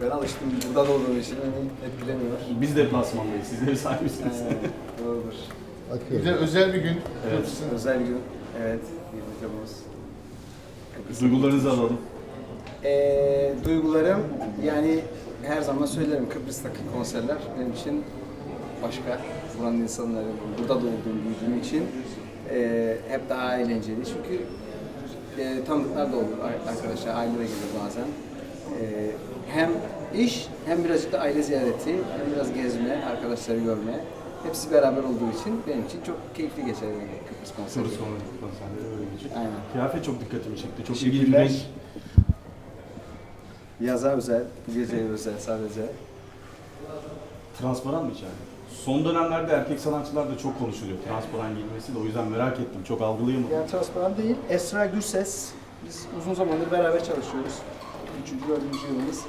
Ben alıştım. Burada da olduğum için beni etkilemiyor. Biz de plasmandayız. Siz de sahibisiniz. Aynen, Doğrudur. Güzel, özel bir gün. Evet. Özel gün. Evet. 20 Temmuz. Duygularınızı alalım. Ee, duygularım yani her zaman söylerim Kıbrıs'taki konserler benim için başka. Buranın insanları, burada doğduğum, büyüdüğüm için ee, hep daha eğlenceli. Çünkü e, tanıdıklar da olur ar- arkadaşlar, aile de gelir bazen. Ee, hem iş hem birazcık da aile ziyareti, hem biraz gezme, arkadaşları görme. Hepsi beraber olduğu için benim için çok keyifli geçer yani Kıbrıs konseri. Sonra konserleri öyle geçiyor. Aynen. Kıyafet çok dikkatimi çekti. Çok ilginç bir renk. Yaza özel, geceye özel sadece. Transparan mı içeride? Son dönemlerde erkek sanatçılar da çok konuşuluyor. Transparan giyilmesi de o yüzden merak ettim. Çok algılayamadım. Yani transparan değil. Esra Gürses. Biz uzun zamandır beraber çalışıyoruz. Üçüncü, dördüncü yılımız.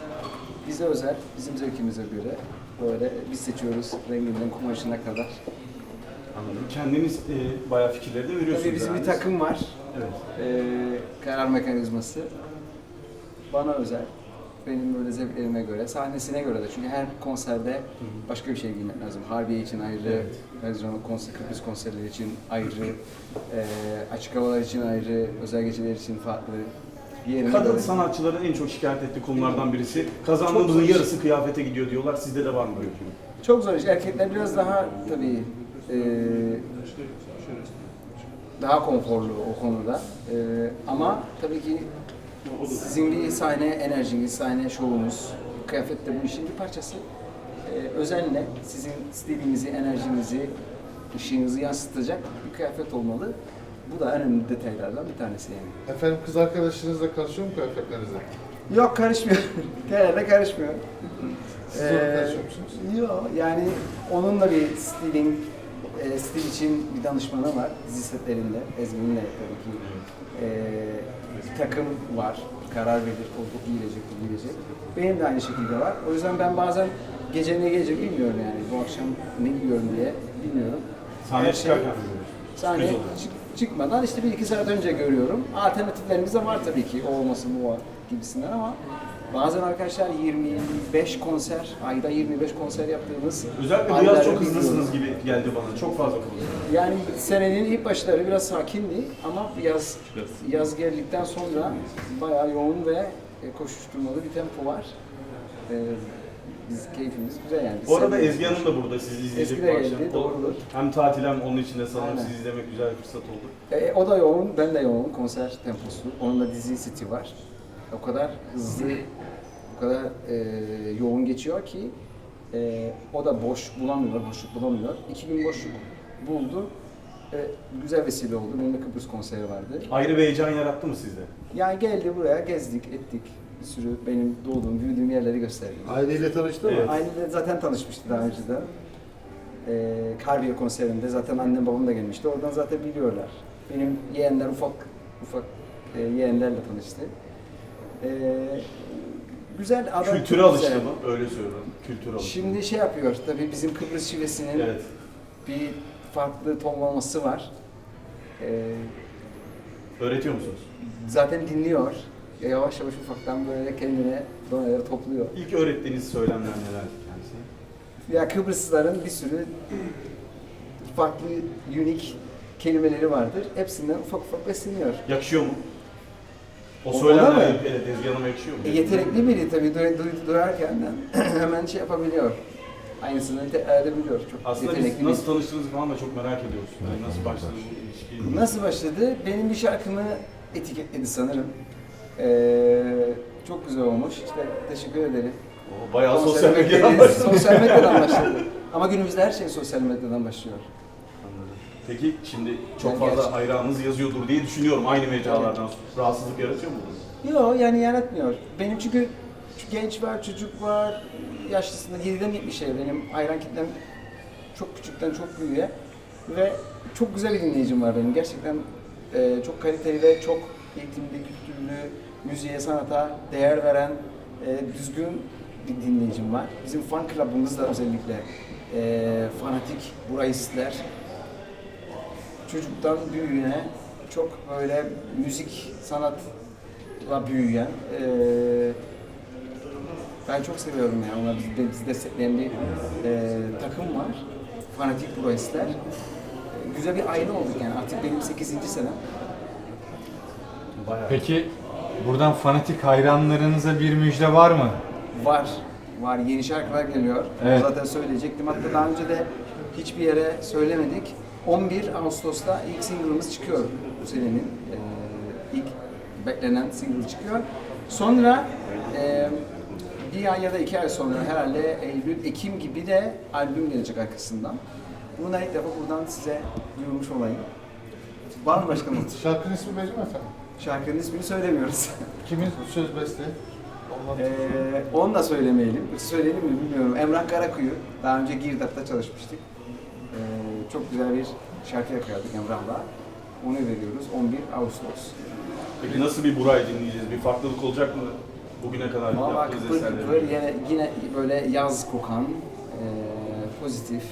Bize özel, bizim zevkimize göre. Böyle biz seçiyoruz renginden kumaşına kadar. Anladım. Kendiniz e, bayağı fikirleri de veriyorsunuz. Tabii bizim bir herhalde. takım var. Evet. Ee, karar mekanizması. Bana özel. Benim böyle zevklerime göre, sahnesine göre de. Çünkü her konserde başka bir şey giymek lazım. Harbiye için ayrı. Erzurum konser, Kıbrıs konserleri için ayrı, e, açık havalar için ayrı, özel geceler için farklı. Diğerine Kadın göre- sanatçıların en çok şikayet ettiği konulardan birisi kazandığımızın Çok yarısı kıyafete gidiyor diyorlar. Sizde de var mı böyle bir şey? Çok zor iş. Erkekler biraz daha tabii e, daha konforlu o konuda. E, ama tabii ki sizin bir sahne enerjiniz, sahne şovunuz, kıyafet de bu işin bir parçası. E, özenle sizin stilinizi, enerjinizi, ışığınızı yansıtacak bir kıyafet olmalı. Bu da en önemli detaylardan bir tanesi yani. Efendim kız arkadaşınızla karışıyor mu kıyafetlerinize? Yok karışmıyor. Genelde karışmıyor. Siz ona karışıyor musunuz? Yok yani onunla bir stilin, e, stil için bir danışmanı var dizi setlerinde. Ezgi'ninle tabii ki. E, takım var. Karar verir, o bu giyilecek, bu giyilecek. Benim de aynı şekilde var. O yüzden ben bazen gece ne gelecek bilmiyorum yani. Bu akşam ne giyiyorum diye bilmiyorum. Sahneye Her şey- çıkarken mi çıkmadan işte bir iki saat önce görüyorum. Alternatiflerimiz de var tabii ki. O olmasın bu var gibisinden ama bazen arkadaşlar 25 konser, ayda 25 konser yaptığımız Özellikle bu yaz çok hızlısınız gibi geldi bana. Çok fazla konuşuyorsunuz. Yani senenin ilk başları biraz sakindi ama yaz yaz geldikten sonra bayağı yoğun ve e, koşuşturmalı bir tempo var. E, biz keyfimiz güzel yani. Biz Bu arada seviyoruz. Ezgi Hanım da burada sizi izleyecek Ezgi de bu akşam. geldi, O- doğrudur. Hem tatil hem onun için de sanırım Aynen. sizi izlemek güzel bir fırsat oldu. E, o da yoğun, ben de yoğun konser temposu. Onun da dizi City var. O kadar hızlı, o kadar e, yoğun geçiyor ki e, o da boş bulamıyor, boşluk bulamıyor. İki gün boşluk buldu. E, güzel vesile oldu. Benim de Kıbrıs konseri vardı. Ayrı bir heyecan yarattı mı sizde? Yani geldi buraya, gezdik, ettik. Bir sürü benim doğduğum, büyüdüğüm yerleri gösterdim. Aileyle tanıştı mı? Evet. Ailede zaten tanışmıştı daha önceden. Ee, Karbiye konserinde zaten annem babam da gelmişti. Oradan zaten biliyorlar. Benim yeğenler ufak ufak e, yeğenlerle tanıştı. Ee, güzel adam. Kültüre çok alıştı güzel. mı? Öyle söylüyorum. Kültüre alıştı. Şimdi şey yapıyor tabii bizim Kıbrıs şivesinin Evet. bir farklı tonlaması var. Ee, Öğretiyor musunuz? zaten dinliyor. E, Yavaş yavaş ufaktan böyle kendine doneleri topluyor. İlk öğrettiğiniz söylemler neler kendisine? Ya Kıbrıslıların bir sürü farklı, unik kelimeleri vardır. Hepsinden ufak ufak besleniyor. Yakışıyor mu? O söylemler mı? Hanım'a yakışıyor mu? E, yetenekli biri tabii duy- duy- duyarken de hemen şey yapabiliyor. Aynısını tekrar edebiliyor. Çok Aslında biz yetenekli nasıl bir. tanıştığınızı falan da çok merak ediyoruz. Yani nasıl başladı bu ilişki? Nasıl başladı? Benim bir şarkımı etiketledi sanırım. Ee, çok güzel olmuş. İşte teşekkür ederim. O bayağı sosyal Konser medyadan başladı. Sosyal medyadan başladı. Ama günümüzde her şey sosyal medyadan başlıyor. Anladım. Peki şimdi çok Yani fazla gerçekten- hayranınız yazıyordur diye düşünüyorum aynı mecralardan. Rahatsızlık yaratıyor mu bu? Yok yani yaratmıyor. Benim çünkü genç var, çocuk var, yaşlısında 7'den 70'e benim hayran kitlem çok küçükten çok büyüğe ve çok güzel bir dinleyicim var benim. Gerçekten e, çok kaliteli ve çok eğitimli, kültürlü, müziğe, sanata değer veren e, düzgün bir dinleyicim var. Bizim fan club'ımız da özellikle e, fanatik burayistler. Çocuktan büyüğüne çok böyle müzik, sanatla büyüyen, e, Ben çok seviyorum yani. Onlar bizi, bizi destekleyen bir e, takım var. Fanatik Proesler. E, güzel bir aile olduk yani. Artık benim 8. senem. Bayağı. Peki buradan fanatik hayranlarınıza bir müjde var mı? Var. Var. Yeni şarkılar geliyor. Evet. Zaten söyleyecektim. Hatta daha önce de hiçbir yere söylemedik. 11 Ağustos'ta ilk single'ımız çıkıyor bu senenin. Ee, ilk beklenen single çıkıyor. Sonra e, bir ay ya da iki ay sonra herhalde Eylül, Ekim gibi de albüm gelecek arkasından. Bunu da ilk defa buradan size duyurmuş olayım. Var mı başka not? Şarkının ismi belli mi efendim? Şarkının ismini söylemiyoruz. Kimin söz beste? Ee, onu da söylemeyelim. Söyleyelim mi bilmiyorum. Emrah Karakuyu. Daha önce Girdap'ta çalışmıştık. Ee, çok güzel bir şarkı yakaladık Emrah'la. Onu veriyoruz 11 Ağustos. Peki nasıl bir Buray dinleyeceğiz? Bir farklılık olacak mı? Bugüne kadar Valla yaptığınız kıpır eserlerde. kıpır yine, yine böyle yaz kokan, ee, pozitif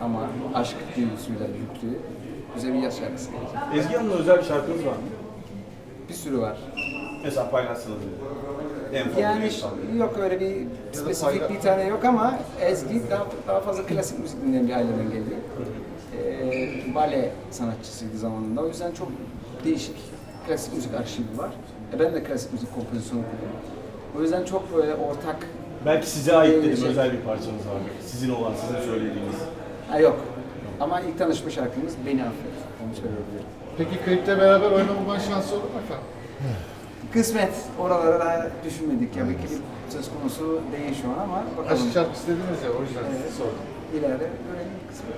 ama aşk duygusuyla yüklü güzel bir yaz şarkısı. Ezgi Hanım'la özel bir şarkınız var mı? Bir sürü var. Mesela paylaşsanız. En favori Yani favori. yok öyle bir spesifik bir tane yok ama Ezgi daha, daha fazla klasik müzik dinleyen bir aileden geliyor. Ee, bale sanatçısıydı zamanında. O yüzden çok değişik klasik müzik arşivi var. E ben de klasik müzik kompozisyonu okudum. O yüzden çok böyle ortak... Belki size ait dedim Şey- özel bir parçanız var. Sizin olan, sizin söylediğiniz. Ha yok. Ama ilk tanışma şarkımız Beni Affet. Onu söyleyebilirim. Peki klipte beraber oynamama şansı olur mu efendim? Kısmet. Oralara daha düşünmedik. Ya bir klip söz konusu değil şu an ama bakalım. Aşk şarkısı dediniz ya o yüzden Evet. sordum. İleride görelim kısmet.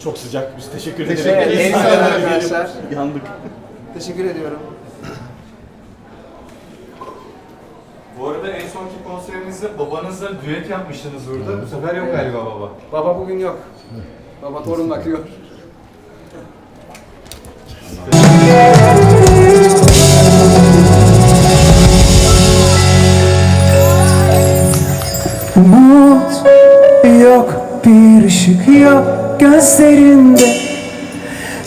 Çok sıcak. Biz teşekkür ederiz. Teşekkür ederiz. Elinize Sağ olun arkadaşlar. Yandık. Teşekkür ediyorum. Bu arada en sonki konserinizde babanızla düet yapmıştınız burada. Bu sefer yok galiba baba. Baba bugün yok. Baba torun bakıyor. Umut yok bir ışık yok gözlerinde.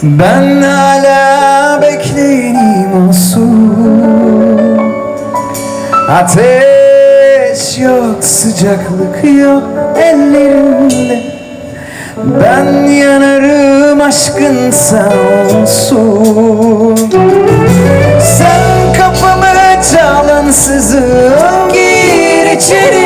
Ben hala bekleyenim olsun. Ateş yok sıcaklık yok ellerinde. Ben yanarım aşkın sağ olsun. Sen kapımı çalansızım gir içeri